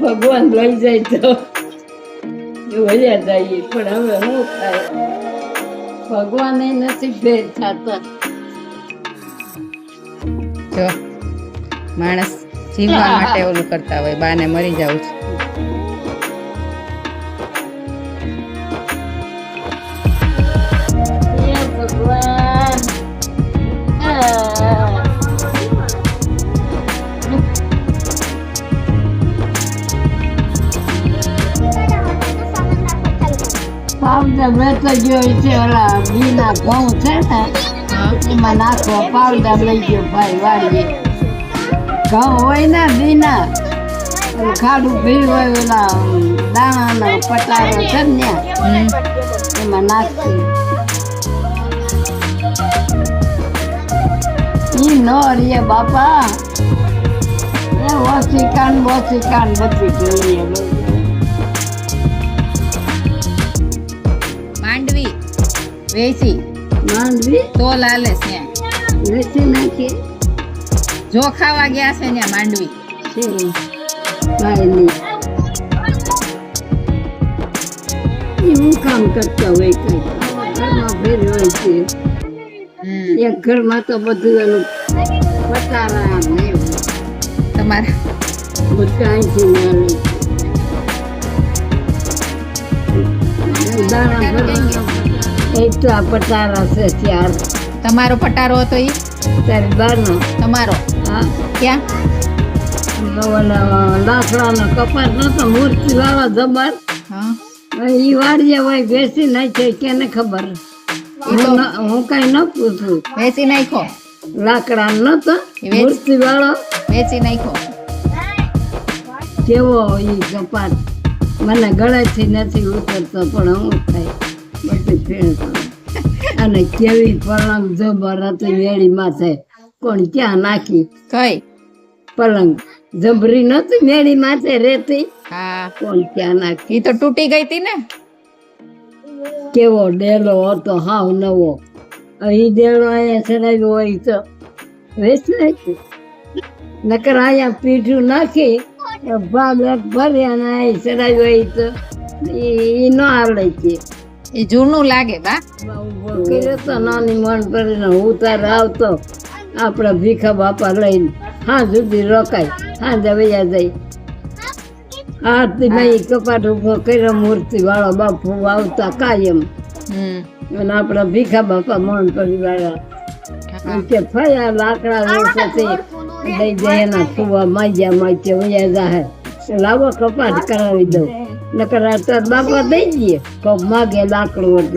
ભગવાન લઈ જાય તો વયા જઈએ પણ હવે શું થાય. ભગવાન નથી ભેદ થતા. જો માણસ જીવવા માટે ઓલું કરતા હોય બાને મરી જાવ છે. પાવડર વેચો ગયો છે ઓલા બીના ઘઉં છે ને એમાં નાખો પાવડર લઈ ગયો ભાઈ વાળીએ ઘઉં હોય ને બીના ખાડું ભીડ હોય ઓલા દાણાના પટારો છે ને એમાં નાખતી ઈ ન રે બાપા. એ ઓછી કાન કાન બધી જોઈએ. વેચી. માંડવી? તો લાલે છે. વેચી નાખી. જો ખાવા ગયા છે ને માંડવી. હું કામ કરતા હોય કઈ. ઘરમાં ભેર હોય છે. એક ઘરમાં તો બધું એનું પટારા ને. તમારા બધા અહીંથી મેળવે દાણા ભરવાના એટલા પટારા છે ચાર તમારો પટારો હતો એ બારનો તમારો? હા. ક્યાં? લાકડાનો કપાટ નતો મૂર્તિ વાળા જબર. હા. ઈ વાડીએ હોય બેસી નાખે કેને ખબર? હું કઈ ન પૂછું. વેચી નાખો લાકડા નતો એ મૂર્તિ વાળો. વેચી નાખો કેવો ઈ કપાટ મને ગળેથી નથી ઉતરતો પણ હું થાય. અને કેવી પલંગ હતી વેડી માથે કોણ ક્યાં નાખી? કઈ? પલંગ. જબરી નતી મેળી માથે રેતી. હા. કોણ ક્યાં નાખી? ઈ તો તૂટી ગઈ હતી ને. કેવો ડેલો હતો હાવ નવો. અહીં ડેલો અહીંયા ચડાવ્યો હોય તો વેચી નાખી. નકર અહીંયા પીઠું નાખી ભાગ ભર્યા ભરી અને અહીં ચડાવ્યો હોય તો એ ન આવડે છે એ જૂનું લાગે બા. વકીલે તો નાની મન કરીને હું તારે આવતો. આપણા ભીખા બાપા લઈને હા સુધી રોકાય હા જવૈયા જઈ આરતી ભાઈ કપાટ ઊભો કર્યો મૂર્તિ વાળો બાપુ આવતા કાયમ. હમ. અને આપણા ભીખા બાપા મન પરિવાળા. વાળા કે ફયા લાકડા વેચે લઈ જાય એના ફૂવા માજ્યા માજ્યા વયા જાહે. લાવો કપાટ કરાવી દઉં. નકર બાપા દઈ દઈએ. પગમાં ગેલા લાકડું